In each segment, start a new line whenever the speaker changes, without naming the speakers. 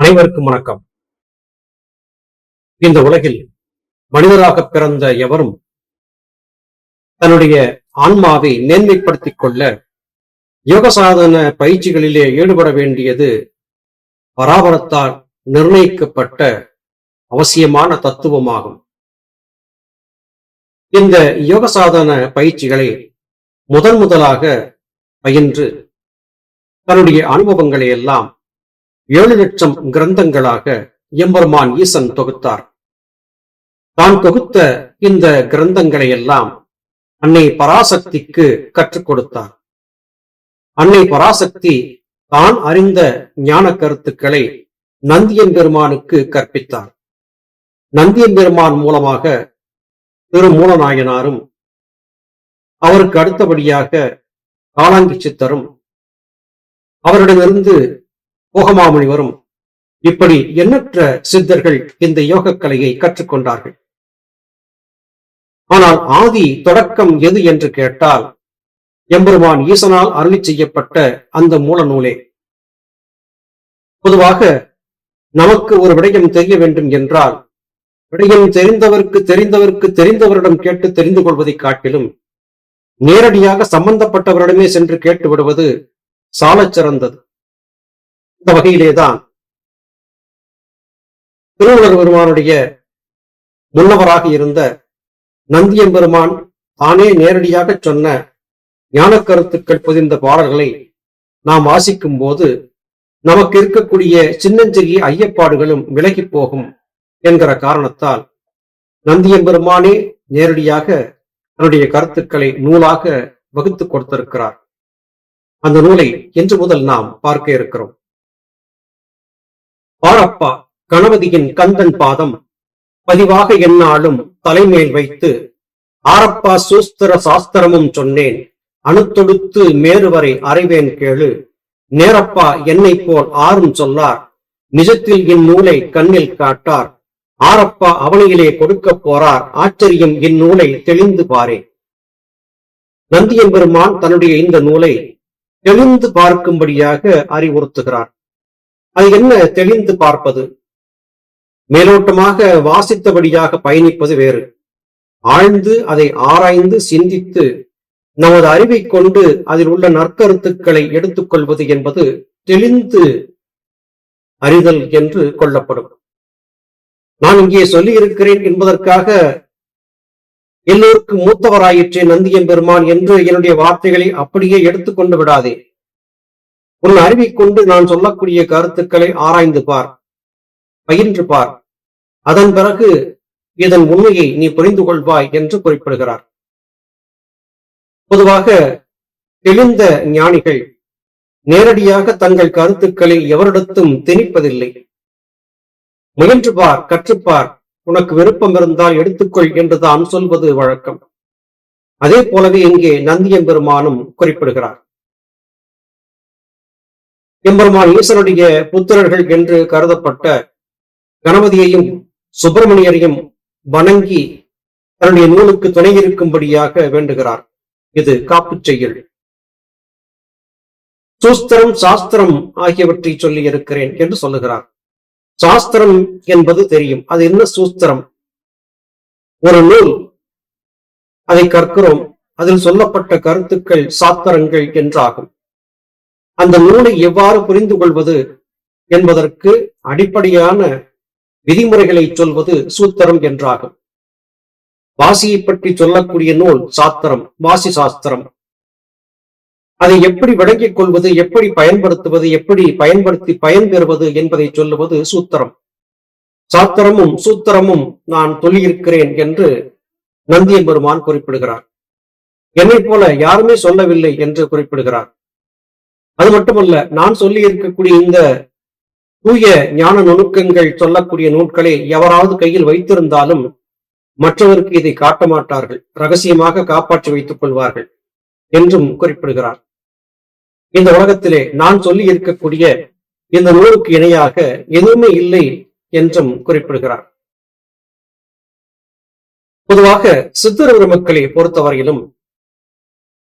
அனைவருக்கும் வணக்கம். இந்த உலகில் மனிதராக பிறந்த எவரும் தன்னுடைய ஆன்மாவை நேர்மைப்படுத்திக் கொள்ள யோக சாதன பயிற்சிகளிலே ஈடுபட வேண்டியது பராபரத்தால் நிர்ணயிக்கப்பட்ட அவசியமான தத்துவமாகும். இந்த யோக சாதன பயிற்சிகளை முதன் முதலாக பயின்று தன்னுடைய அனுபவங்களை எல்லாம் ஏழு லட்சம் கிரந்தங்களாக எம்பெருமான் ஈசன் தொகுத்தார். தான் தொகுத்த இந்த கிரந்தங்களை எல்லாம் அன்னை பராசக்திக்கு கற்றுக் கொடுத்தார். அன்னை பராசக்தி தான் அறிந்த ஞான கருத்துக்களை நந்தியன் பெருமானுக்கு கற்பித்தார். நந்தியன் பெருமான் மூலமாக திருமூலநாயனாரும் அவருக்கு அடுத்தபடியாக காலாங்கி சித்தரும் அவரிடமிருந்து போகமாமுனிவரும் இப்படி எண்ணற்ற சித்தர்கள் இந்த யோக கலையை கற்றுக்கொண்டார்கள். ஆனால் ஆதி தொடக்கம் எது என்று கேட்டால் எம்பெருமான் ஈசனால் அருளி செய்யப்பட்ட அந்த மூல நூலே பொதுவாக நமக்கு ஒரு விடயம் தெரிய வேண்டும் என்றால் விடயம் தெரிந்தவருக்கு தெரிந்தவருக்கு தெரிந்தவரிடம் கேட்டு தெரிந்து கொள்வதை காட்டிலும் நேரடியாக சம்பந்தப்பட்டவரிடமே சென்று கேட்டு விடுவது சாலச் சிறந்தது இந்த வகையிலேதான் திருவள்ளுவர் பெருமானுடைய முன்னவராக இருந்த நந்தியம்பெருமான் தானே நேரடியாக சொன்ன ஞான கருத்துக்கள் பொதிந்த பாடல்களை நாம் வாசிக்கும் போது நமக்கு இருக்கக்கூடிய சின்னஞ்சிறிய ஐயப்பாடுகளும் விலகி போகும் என்கிற காரணத்தால் நந்தியம்பெருமானே நேரடியாக தன்னுடைய கருத்துக்களை நூலாக வகுத்து கொடுத்திருக்கிறார். அந்த நூலை இன்று முதல் நாம் பார்க்க இருக்கிறோம். பாரப்பா கணபதியின் கந்தன் பாதம். பதிவாக என்னாலும் தலைமேல் வைத்து ஆரப்பா சூஸ்திர சாஸ்திரமும் சொன்னேன். அணுத்தொடுத்து மேறுவரை அறிவேன் கேளு. நேரப்பா என்னை போல் ஆறும் சொல்லார். நிஜத்தில் இந்நூலை கண்ணில் காட்டார். ஆரப்பா அவனியிலே கொடுக்க போறார். ஆச்சரியம் இந்நூலை தெளிந்து பாரே. நந்தியன் பெருமான் தன்னுடைய இந்த நூலை தெளிந்து பார்க்கும்படியாக அறிவுறுத்துகிறார். அது என்ன தெளிந்து பார்ப்பது? மேலோட்டமாக வாசித்தபடியாக பயணிப்பது வேறு. ஆழ்ந்து அதை ஆராய்ந்து சிந்தித்து நமது அறிவை கொண்டு அதில் உள்ள நற்கருத்துக்களை எடுத்துக்கொள்வது என்பது தெளிந்து அறிதல் என்று கொள்ளப்படும். நான் இங்கே சொல்லி இருக்கிறேன் என்பதற்காக எல்லோருக்கும் மூத்தவராயிற்றே நந்தியம் பெருமான் என்று என்னுடைய வார்த்தைகளை அப்படியே எடுத்துக்கொண்டு விடாதே. உன் அறிவை கொண்டு நான் சொல்லக்கூடிய கருத்துக்களை ஆராய்ந்து பார் பயின்று பார். அதன் பிறகு இதன் உண்மையை நீ புரிந்து கொள்வாய் என்று குறிப்பிடுகிறார். பொதுவாக தெளிந்த ஞானிகள் நேரடியாக தங்கள் கருத்துக்களை எவரிடத்தும் திணிப்பதில்லை. முயன்று பார் கற்றுப்பார் உனக்கு விருப்பம் இருந்தால் எடுத்துக்கொள் என்றுதான் சொல்வது வழக்கம். அதே போலவே இங்கே நந்தியம் பெருமானும் குறிப்பிடுகிறார். எம்பெருமான் ஈசனுடைய புத்திரர்கள் என்று கருதப்பட்ட கணபதியையும் சுப்பிரமணியரையும் வணங்கி தன்னுடைய நூலுக்கு துணை இருக்கும்படியாக வேண்டுகிறார். இது காப்புச் செயல் சூஸ்திரம் சாஸ்திரம் ஆகியவற்றை சொல்லி இருக்கிறேன் என்று சொல்லுகிறார். சாஸ்திரம் என்பது தெரியும். அது என்ன சூஸ்திரம்? ஒரு நூல். அதை கற்கிறோம். அதில் சொல்லப்பட்ட கருத்துக்கள் சாத்திரங்கள் என்றாகும். அந்த நூலை எவ்வாறு புரிந்து கொள்வது என்பதற்கு அடிப்படையான விதிமுறைகளை சொல்வது சூத்திரம் என்றாகும். வாசியை பற்றி சொல்லக்கூடிய நூல் சாத்திரம் வாசி சாஸ்திரம். அதை எப்படி விளங்கிக் கொள்வது எப்படி பயன்படுத்துவது எப்படி பயன்படுத்தி பயன்பெறுவது என்பதை சொல்லுவது சூத்திரம். சாத்திரமும் சூத்திரமும் நான் சொல்லியிருக்கிறேன் என்று நந்தியம் பெருமான் குறிப்பிடுகிறார். என்னை போல யாருமே சொல்லவில்லை என்று குறிப்பிடுகிறார். அது மட்டுமல்ல நான் சொல்லி இருக்கக்கூடிய இந்த தூய ஞான நுணுக்கங்கள் சொல்லக்கூடிய நூல்களை எவராவது கையில் வைத்திருந்தாலும் மற்றவருக்கு இதை காட்ட மாட்டார்கள். ரகசியமாக காப்பாற்றி வைத்துக் கொள்வார்கள் என்றும் குறிப்பிடுகிறார். இந்த உலகத்திலே நான் சொல்லி இருக்கக்கூடிய இந்த நூலுக்கு இணையாக எதுவுமே இல்லை என்றும் குறிப்பிடுகிறார். பொதுவாக சித்தர் மக்களை பொறுத்தவரையிலும்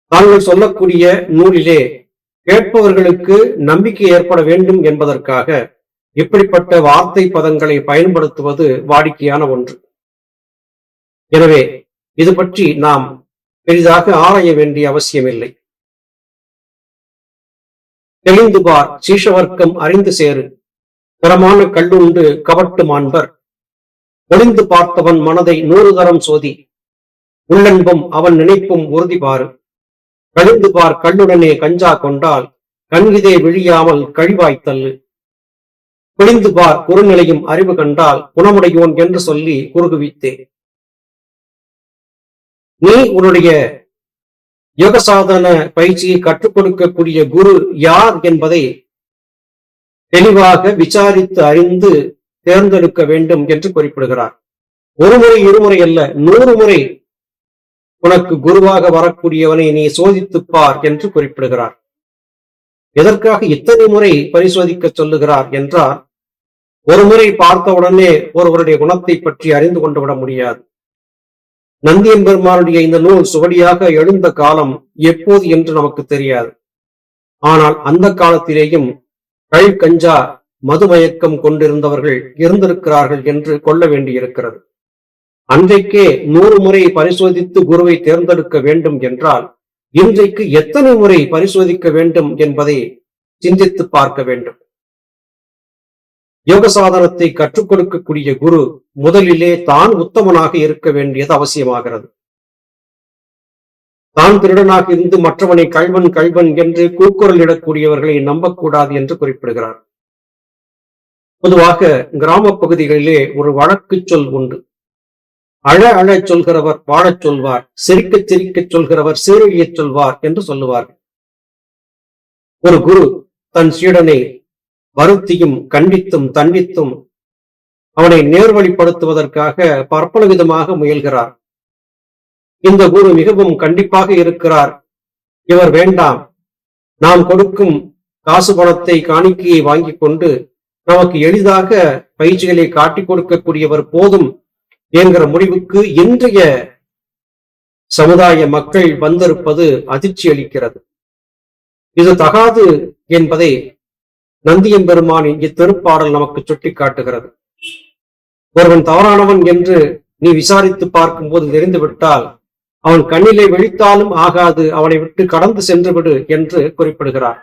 தாங்கள் சொல்லக்கூடிய நூலிலே கேட்பவர்களுக்கு நம்பிக்கை ஏற்பட வேண்டும் என்பதற்காக இப்படிப்பட்ட வார்த்தை பதங்களை பயன்படுத்துவது வாடிக்கையான ஒன்று. எனவே இது பற்றி நாம் பெரிதாக ஆராய வேண்டிய அவசியமில்லை. தெளிந்து பார் சீஷவர்க்கம் அறிந்து சேரு. தரமான கல்லுண்டு கவட்டு மாண்பர். ஒளிந்து பார்த்தவன் மனதை நூறு தரம் சோதி. உள்ளன்பும் அவன் நினைப்பும் உறுதி பாரு. கழிந்து பார் கண்ணுடனே கஞ்சா கொண்டால் கண்கிதே விழியாமல் கழிவாய்த்தல்லு குளிந்து பார் குறுநிலையும் அறிவு கண்டால் குணமுடையோன் என்று சொல்லி குறுகுவித்தேன். நீ உன்னுடைய யோக சாதன பயிற்சியை கற்றுக் கொடுக்கக்கூடிய குரு யார் என்பதை தெளிவாக விசாரித்து அறிந்து தேர்ந்தெடுக்க வேண்டும் என்று குறிப்பிடுகிறார். ஒரு முறை இருமுறை அல்ல நூறு முறை உனக்கு குருவாக வரக்கூடியவனை நீ சோதித்துப் பார் என்று குறிப்பிடுகிறார். எதற்காக இத்தனை முறை பரிசோதிக்க சொல்லுகிறார் என்றால் ஒரு முறை பார்த்தவுடனே ஒருவருடைய குணத்தை பற்றி அறிந்து கொண்டு விட முடியாது. நந்தியன் பெருமானுடைய இந்த நூல் சுவடியாக எழுந்த காலம் எப்போது என்று நமக்கு தெரியாது. ஆனால் அந்த காலத்திலேயும் கழ் கஞ்சா மதுமயக்கம் கொண்டிருந்தவர்கள் இருந்திருக்கிறார்கள் என்று கொள்ள வேண்டியிருக்கிறது. அன்றைக்கே நூறு முறை பரிசோதித்து குருவை தேர்ந்தெடுக்க வேண்டும் என்றால் இன்றைக்கு எத்தனை முறை பரிசோதிக்க வேண்டும் என்பதை சிந்தித்து பார்க்க வேண்டும். யோக சாதனத்தை கற்றுக் கொடுக்கக்கூடிய குரு முதலிலே தான் உத்தமனாக இருக்க வேண்டியது அவசியமாகிறது. தான் திருடனாக இருந்து மற்றவனை கல்வன் கல்வன் என்று கூக்குரல் இடக்கூடியவர்களை நம்பக்கூடாது என்று குறிப்பிடுகிறார். பொதுவாக கிராம பகுதிகளிலே ஒரு வழக்கு சொல் உண்டு. அழ அழச் சொல்கிறவர் வாழச் சொல்வார் சிரிக்க சிரிக்கச் சொல்கிறவர் சீரழியச் சொல்வார் என்று சொல்லுவார்கள். ஒரு குரு தன் சீடனை வருத்தியும் கண்டித்தும் தண்டித்தும் அவனை நேர்வழிப்படுத்துவதற்காக பற்பல விதமாக முயல்கிறார். இந்த குரு மிகவும் கண்டிப்பாக இருக்கிறார். இவர் வேண்டாம். நாம் கொடுக்கும் காசு பணத்தை காணிக்கையை வாங்கிக் கொண்டு நமக்கு எளிதாக பயிற்சிகளை காட்டிக் கொடுக்கக்கூடியவர் போதும் என்கிற முடிவுக்கு இன்றைய சமுதாய மக்கள் வந்திருப்பது அதிர்ச்சி அளிக்கிறது. இது தகாது என்பதை நந்தியம் பெருமானின் இத்திருப்பாடல் நமக்கு சுட்டிக்காட்டுகிறது. ஒருவன் தவறானவன் என்று நீ விசாரித்து பார்க்கும்போது தெரிந்துவிட்டால் அவன் கண்ணிலே வெளித்தாலும் ஆகாது அவனை விட்டு கடந்து சென்று விடு என்று குறிப்பிடுகிறார்.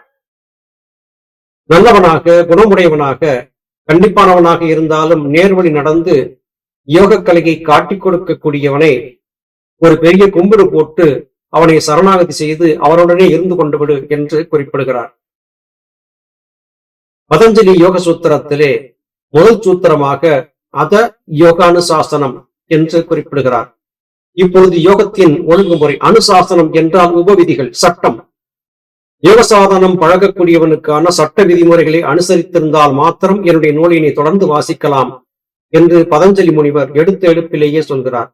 நல்லவனாக குணமுடையவனாக கண்டிப்பானவனாக இருந்தாலும் நேர்வழி நடந்து யோக கலையை காட்டிக் கொடுக்கக்கூடியவனை ஒரு பெரிய கும்பிடு போட்டு அவனை சரணாகதி செய்து அவனுடனே இருந்து கொண்டு விடு என்று குறிப்பிடுகிறார். பதஞ்சலி யோக சூத்திரத்திலே முதல் சூத்திரமாக அத யோகானுசாசனம் என்று குறிப்பிடுகிறார். இப்பொழுது யோகத்தின் ஒழுங்குமுறை அனுசாசனம் என்றால் உபவிதிகள் சட்டம். யோக சாதனம் பழகக்கூடியவனுக்கான சட்ட விதிமுறைகளை அனுசரித்திருந்தால் மாத்திரம் என்னுடைய நூலினை தொடர்ந்து வாசிக்கலாம். என்று பதஞ்சலி முனிவர் எடுத்த எடுப்பிலேயே சொல்கிறார்.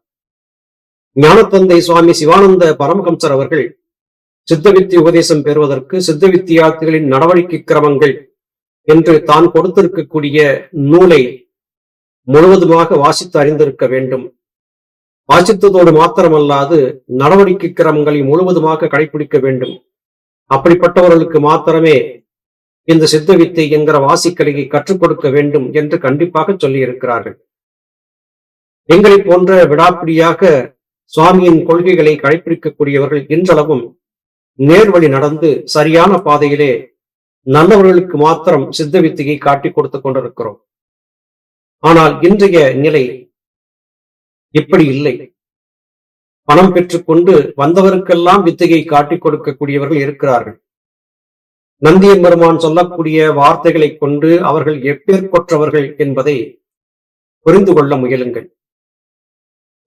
ஞானத்தந்தை சுவாமி சிவானந்த பரமஹம்சர் அவர்கள் சித்தவித்தி உபதேசம் பெறுவதற்கு சித்த வித்தியார்த்திகளின் நடவடிக்கை கிரமங்கள் என்று தான் கொடுத்திருக்கக்கூடிய நூலை முழுவதுமாக வாசித்து அறிந்திருக்க வேண்டும். வாசித்ததோடு மாத்திரமல்லாது நடவடிக்கை கிரமங்களை முழுவதுமாக கடைபிடிக்க வேண்டும். அப்படிப்பட்டவர்களுக்கு மாத்திரமே இந்த சித்த வித்தை என்கிற வாசிக்கலையை கற்றுக் கொடுக்க வேண்டும் என்று கண்டிப்பாக சொல்லி இருக்கிறார்கள் எங்களை போன்ற விடாப்பிடியாக சுவாமியின் கொள்கைகளை கடைபிடிக்கக்கூடியவர்கள் இன்றளவும் நேர்வழி நடந்து சரியான பாதையிலே நல்லவர்களுக்கு மாத்திரம் சித்த வித்தையை காட்டிக் கொடுத்து கொண்டிருக்கிறோம். ஆனால் இன்றைய நிலை இப்படி இல்லை. பணம் பெற்றுக்கொண்டு வந்தவருக்கெல்லாம் வித்தையை காட்டிக் கொடுக்கக்கூடியவர்கள் இருக்கிறார்கள். நந்தியம் பெருமான் சொல்லக்கூடிய வார்த்தைகளை கொண்டு அவர்கள் எப்பேற்பற்றவர்கள் என்பதை புரிந்து கொள்ள முயலுங்கள்.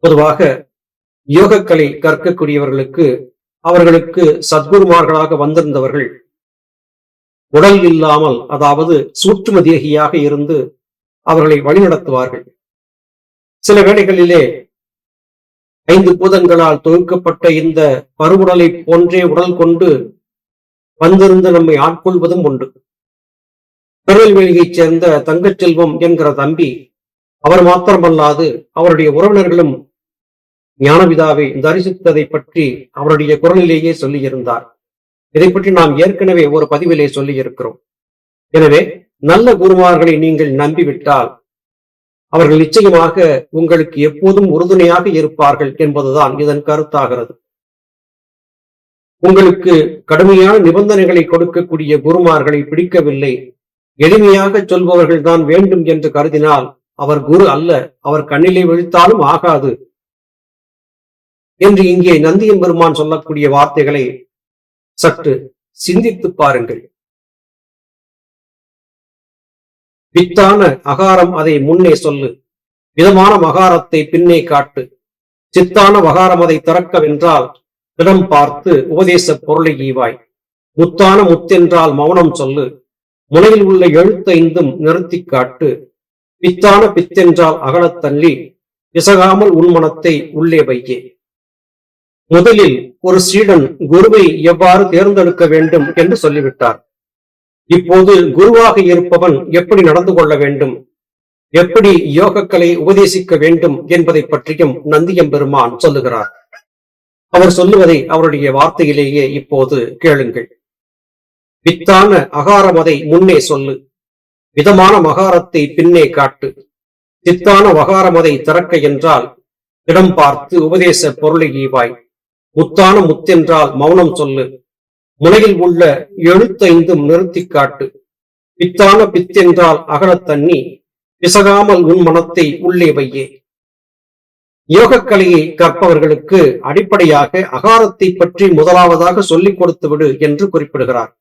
பொதுவாக யோகக்கலை கற்கக்கூடியவர்களுக்கு அவர்களுக்கு சத்குருமார்களாக வந்திருந்தவர்கள் உடல் இல்லாமல் அதாவது சூற்றும தேகியாக இருந்து அவர்களை வழிநடத்துவார்கள். சில வேளைகளிலே ஐந்து பூதங்களால் தொகுக்கப்பட்ட இந்த பருவுடலை போன்றே உடல் கொண்டு வந்திருந்து நம்மை ஆட்கொள்வதும் உண்டு. திருநெல்வேலியைச் சேர்ந்த தங்கச்செல்வம் என்கிற தம்பி அவர் மாத்திரமல்லாது அவருடைய உறவினர்களும் ஞானவிதாவை தரிசித்ததை பற்றி அவருடைய குரலிலேயே சொல்லியிருந்தார். இதை பற்றி நாம் ஏற்கனவே ஒரு பதிவிலே சொல்லி இருக்கிறோம் எனவே நல்ல குருமார்களை நீங்கள் நம்பிவிட்டால் அவர்கள் நிச்சயமாக உங்களுக்கு எப்போதும் உறுதுணையாக இருப்பார்கள் என்பதுதான் இதன் கருத்தாகிறது. உங்களுக்கு கடுமையான நிபந்தனைகளை கொடுக்கக்கூடிய குருமார்களை பிடிக்கவில்லை. எளிமையாக சொல்பவர்கள் தான் வேண்டும் என்று கருதினால் அவர் குரு அல்ல அவர் கண்ணிலே விழித்தாலும் ஆகாது. என்று இங்கே நந்தியின் பெருமான் சொல்லக்கூடிய வார்த்தைகளை சற்று சிந்தித்து பாருங்கள். பித்தான அகாரம் அதை முன்னே சொல்லு. விதமான மகாரத்தை பின்னே காட்டு. சித்தான மகாரம் அதை திறக்கவென்றால் இடம் பார்த்து உபதேச பொருளை ஈவாய். முத்தான முத்தென்றால் மௌனம் சொல்லு. முனையில் உள்ள எழுத்தைந்தும் நிறுத்தி காட்டு. பித்தான பித்தென்றால் அகலத் தள்ளி. பிசகாமல் உன்மனத்தை உள்ளே வையே. முதலில் ஒரு சீடன் குருவை எவ்வாறு தேர்ந்தெடுக்க வேண்டும் என்று சொல்லிவிட்டார். இப்போது குருவாக இருப்பவன் எப்படி நடந்து கொள்ள வேண்டும்? எப்படி யோகக்கலை உபதேசிக்க வேண்டும் என்பதை பற்றியும் நந்தியம்பெருமான் சொல்லுகிறார். அவர் சொல்லுவதை அவருடைய வார்த்தையிலேயே இப்போது கேளுங்கள். வித்தான அகாரமதை முன்னே சொல்லு. விதமான மகாரத்தை பின்னே காட்டு. சித்தான வகாரமதை திறக்க என்றால் இடம் பார்த்து உபதேச பொருளை ஈவாய். முத்தான முத்தென்றால் மௌனம் சொல்லு. முனையில் உள்ள எழுத்தைந்தும் நிறுத்தி காட்டு. பித்தான பித்தென்றால் அகலத் தண்ணி. பிசகாமல் உன் மனத்தை உள்ளே வையே. யோகக்கலையை கற்பவர்களுக்கு அடிப்படையாக அகாரத்தை பற்றி முதலாவதாக சொல்லிக் கொடுத்து விடு என்று குறிப்பிடுகிறார்.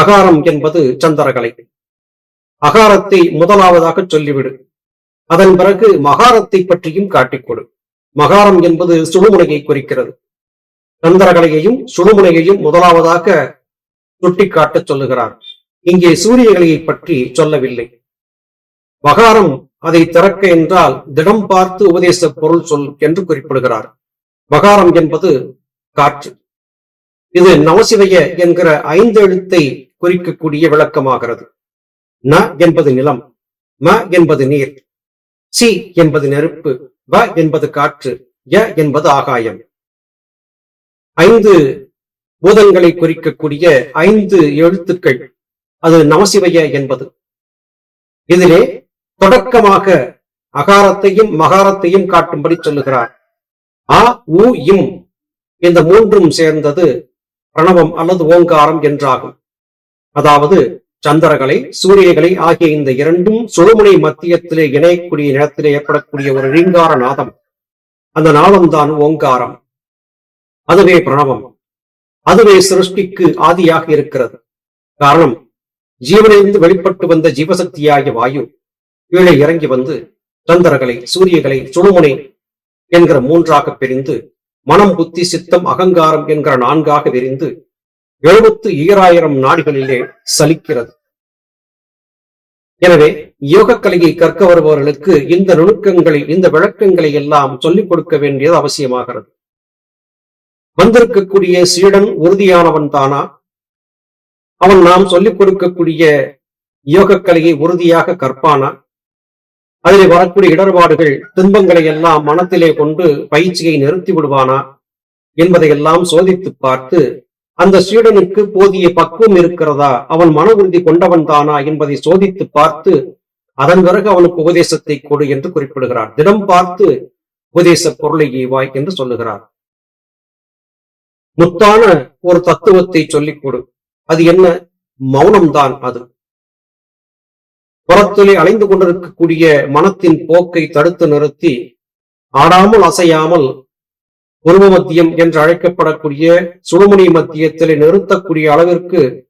அகாரம் என்பது சந்திரகலை. அகாரத்தை முதலாவதாக சொல்லிவிடு. அதன் பிறகு மகாரத்தை பற்றியும் காட்டிக் கொடு மகாரம் என்பது சுழுமுனையை குறிக்கிறது. சந்திரகலையையும் சுழுமுனையையும் முதலாவதாக சுட்டிக்காட்டச் சொல்லுகிறார். இங்கே சூரியகலையை பற்றி சொல்லவில்லை. மகாரம் அதை திறக்க என்றால் திடம் பார்த்து உபதேச பொருள் சொல் என்று குறிப்பிடுகிறார். மகாரம் என்பது காற்று. இது நமசிவய என்கிற ஐந்து எழுத்தை குறிக்கக்கூடிய விளக்கமாகிறது. ந என்பது நிலம் ம என்பது நீர் சி என்பது நெருப்பு வ என்பது காற்று ய என்பது ஆகாயம். ஐந்து பூதங்களை குறிக்கக்கூடிய ஐந்து எழுத்துக்கள் அது நமசிவய என்பது. இதிலே தொடக்கமாக அகாரத்தையும் மகாரத்தையும் காட்டும்படி சொல்லுகிறார். ஆ உ இம் இந்த மூன்றும் சேர்ந்தது பிரணவம் அல்லது ஓங்காரம் என்றாகும். அதாவது சந்திரகலை சூரியகலை ஆகிய இந்த இரண்டும் சுழுமுனை மத்தியத்திலே இணையக்கூடிய நிலத்திலே ஏற்படக்கூடிய ஒரு ரீங்கார நாதம். அந்த நாதம்தான் ஓங்காரம். அதுவே பிரணவம். அதுவே சிருஷ்டிக்கு ஆதியாக இருக்கிறது. காரணம் ஜீவனிலிருந்து வெளிப்பட்டு வந்த ஜீவசக்தியாகிய வாயு. கீழே இறங்கி வந்து சந்திரகலை சூரியகலை சுடுமுனை என்கிற மூன்றாக பிரிந்து மனம் புத்தி சித்தம் அகங்காரம் என்கிற நான்காக விரிந்து எழுபத்து ஈராயிரம் நாடுகளிலே சலிக்கிறது. எனவே யோகக்கலையை கற்க வருபவர்களுக்கு இந்த நுணுக்கங்களை இந்த விளக்கங்களை எல்லாம் சொல்லிக் கொடுக்க வேண்டியது அவசியமாகிறது. வந்திருக்கக்கூடிய சீடன் உறுதியானவன் தானா? அவன் நாம் சொல்லிக் கொடுக்கக்கூடிய யோகக்கலையை உறுதியாக கற்பானா? அதிலே வரக்கூடிய இடர்பாடுகள் துன்பங்களை எல்லாம் மனத்திலே கொண்டு பயிற்சியை நிறுத்தி விடுவானா என்பதையெல்லாம் சோதித்து பார்த்து அந்த சீடனுக்கு போதிய பக்குவம் இருக்கிறதா அவன் மன உறுதி கொண்டவன் தானா என்பதை சோதித்து பார்த்து அதன் பிறகு அவனுக்கு உபதேசத்தை கொடு என்று குறிப்பிடுகிறார். திடம் பார்த்து உபதேச பொருளை ஈவாய் என்று சொல்லுகிறார். முத்தான ஒரு தத்துவத்தை சொல்லிக் கொடு. அது என்ன? மௌனம்தான் அது. புறத்திலே அலைந்து கொண்டிருக்கக்கூடிய மனத்தின் போக்கை தடுத்து நிறுத்தி ஆடாமல் அசையாமல் உருவ மத்தியம் என்று அழைக்கப்படக்கூடிய சுழுமுனை மத்தியத்திலே நிறுத்தக்கூடிய அளவிற்கு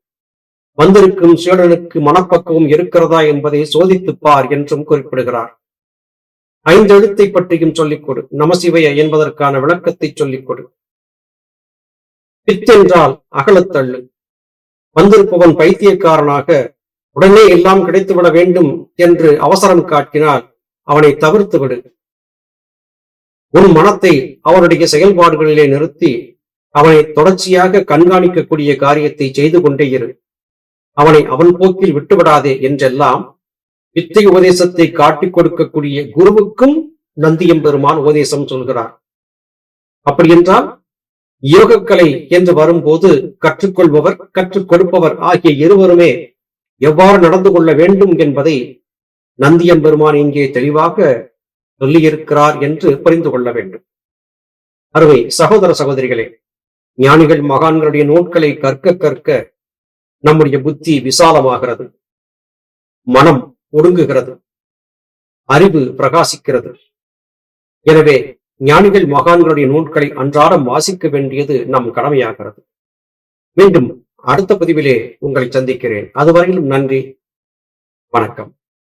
வந்திருக்கும் சீடனுக்கு மனப்பக்குவம் இருக்கிறதா என்பதை சோதித்துப்பார் என்றும் குறிப்பிடுகிறார். ஐந்து எழுத்தை பற்றியும் சொல்லிக் கொடு. நமசிவய என்பதற்கான விளக்கத்தை சொல்லிக் கொடு. பித்தென்றால் அகலத்தள்ளு. வந்திருப்பவன் பைத்தியக்காரனாக உடனே எல்லாம் கிடைத்துவிட வேண்டும் என்று அவசரம் காட்டினால் அவனை தவிர்த்து விடு உன் மனத்தை அவனுடைய செயல்பாடுகளிலே நிறுத்தி அவனை தொடர்ச்சியாக கண்காணிக்கக்கூடிய காரியத்தை செய்து கொண்டே இரு. அவனை அவன் போக்கில் விட்டுவிடாதே என்றெல்லாம் வித்தை உபதேசத்தை காட்டிக் கொடுக்கக்கூடிய குருவுக்கும் நந்தியம் பெருமான் உபதேசம் சொல்கிறார். அப்படி என்றால் யோகக்கலை என்று வரும்போது கற்றுக்கொள்பவர் கற்றுக் கொடுப்பவர் ஆகிய இருவருமே எவ்வாறு நடந்து கொள்ள வேண்டும் என்பதை நந்தியன் பெருமான் இங்கே தெளிவாக சொல்லியிருக்கிறார் என்று புரிந்து கொள்ள வேண்டும். அருமை சகோதர சகோதரிகளே ஞானிகள் மகான்களுடைய நூட்களை கற்க கற்க நம்முடைய புத்தி விசாலமாகிறது. மனம் ஒடுங்குகிறது. அறிவு பிரகாசிக்கிறது. எனவே ஞானிகள் மகான்களுடைய நூல்களை அன்றாடம் வாசிக்க வேண்டியது நம் கடமையாகிறது. மீண்டும் அடுத்த பதிவிலே உங்களை சந்திக்கிறேன். அதுவரையிலும் நன்றி. வணக்கம்.